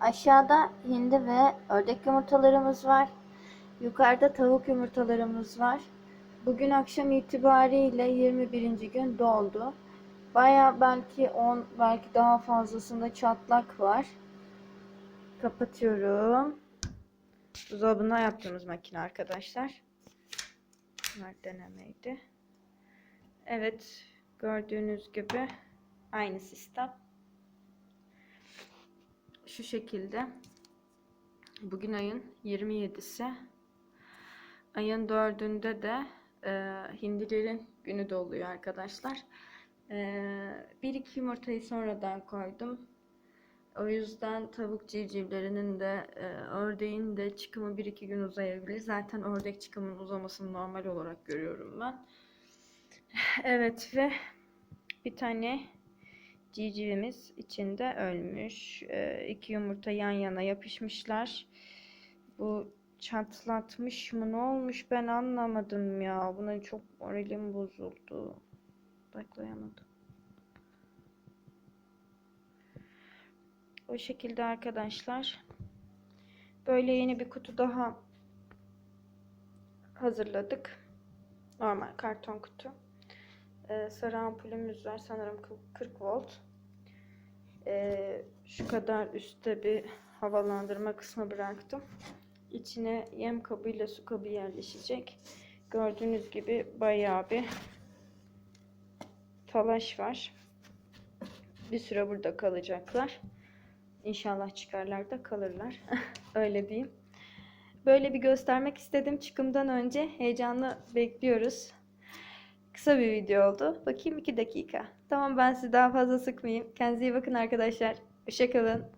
Aşağıda hindi ve ördek yumurtalarımız var. Yukarıda tavuk yumurtalarımız var. Bugün akşam itibariyle 21. gün doldu. Baya belki 10 belki daha fazlasında çatlak var. Kapatıyorum. Buzdolabından yaptığımız makine arkadaşlar. Bunlar denemeydi. Evet gördüğünüz gibi aynı sistem. Şu şekilde. Bugün ayın 27'si. Ayın 4'ünde de e, hindilerin günü doluyor arkadaşlar. E, bir iki yumurtayı sonradan koydum. O yüzden tavuk civcivlerinin de e, ördeğin de çıkımı bir iki gün uzayabilir. Zaten ördek çıkımının uzamasını normal olarak görüyorum ben. Evet ve bir tane civcivimiz içinde ölmüş. E, iki yumurta yan yana yapışmışlar. Bu çatlatmış mı ne olmuş ben anlamadım ya. Buna çok moralim bozuldu. Baklayamadım. O şekilde arkadaşlar. Böyle yeni bir kutu daha hazırladık. Normal karton kutu. Ee, sarı ampulümüz var. Sanırım 40 volt. Ee, şu kadar üstte bir havalandırma kısmı bıraktım. İçine yem kabıyla su kabı yerleşecek. Gördüğünüz gibi bayağı bir talaş var. Bir süre burada kalacaklar. İnşallah çıkarlar da kalırlar. Öyle diyeyim. Böyle bir göstermek istedim çıkımdan önce. Heyecanla bekliyoruz. Kısa bir video oldu. Bakayım 2 dakika. Tamam ben sizi daha fazla sıkmayayım. Kendinize iyi bakın arkadaşlar. Hoşçakalın.